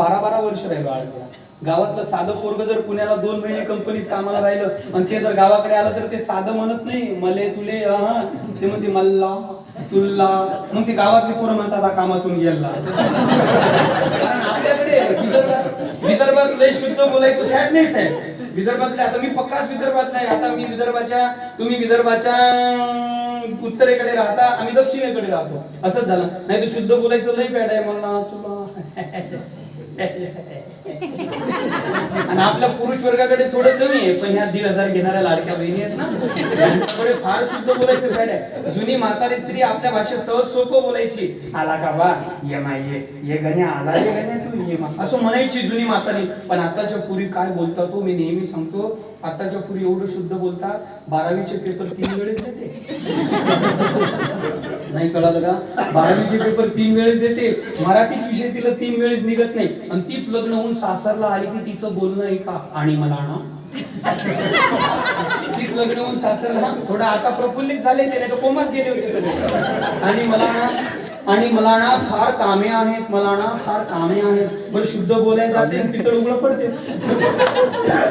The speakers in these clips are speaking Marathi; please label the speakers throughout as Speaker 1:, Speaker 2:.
Speaker 1: बारा बारा वर्ष राहिलो आळंदीला. गावातलं साधं पोरग जर पुण्याला दोन महिने कंपनीत कामाला राहिलं आणि ते जर गावाकडे आलं तर ते साधं म्हणत नाही मले तुले ते म्हणते मल्ला तुल्ला. मग ते गावातले पोरं म्हणतात कामातून गेला. आपल्याकडे विदर्भात विदर्भात लय शुद्ध बोलायचं फॅट नाही साहेब. विदर्भातले आता मी पक्काच विदर्भातला आहे. आता मी विदर्भाच्या तुम्ही विदर्भाच्या उत्तरेकडे राहता आम्ही दक्षिणेकडे राहतो. असंच झालं. नाही तर शुद्ध बोलायचं लय फॅट आहे. मला तुला आणि आपल्या पुरुष वर्गाकडे थोडं कमी आहे पण ह्या दीड हजार घेणाऱ्या लाडक्या बहिणी आहेत ना त्यांच्याकडे फार शुद्ध बोलायचं फॅड आहे जुनी म्हातारी स्त्री आपल्या भाषेत सहज सोपं बोलायची. आला का बा? ये माय ये. ये गण्या आला ये गण्या तू ये मा. असं म्हणायची जुनी म्हातारी. पण आताच्या पुरी काय बोलता तो? मी नेहमी सांगतो आताच्या पुरी एवढं शुद्ध बोलतात बारावीचे पेपर तीन वेळेस देते नाही कळालं का? बारावीचे पेपर तीन वेळेस देते. मराठीत विषय तिला तीन वेळेस निघत नाही. आणि तीच लग्न होऊन सासरला आली की तिचं बोलणं आहे का आणि मला ना तीच लग्न होऊन सासरला थोडं आता प्रफुल्लित झाले ते नाही तर कोमात गेले होते सगळे. आणि मला ना आणि मला ना फार कामे आहेत मला ना फार कामे आहेत. बरं शुद्ध बोलायला जाते पितळ उघडं पडते.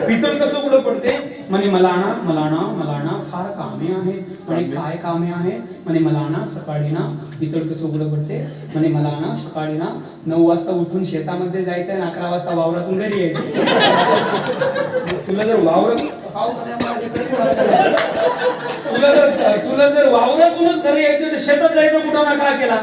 Speaker 1: पितळ कसं उघडं पडते? म्हणे मला ना मला ना मला ना फार कामे आहेत. म्हणे काय कामे आहेत? म्हणे मला ना सकाळी ना पितळ कसं उघडं पडते? म्हणे मला ना सकाळी ना नऊ वाजता उठून शेतामध्ये जायचं आणि अकरा वाजता वावरातून घरी यायचं. तुला जर वावर. तुला जर तुला जर वावरातूनच घरी यायचं तर शेतात जायचं कुठं? नका केला?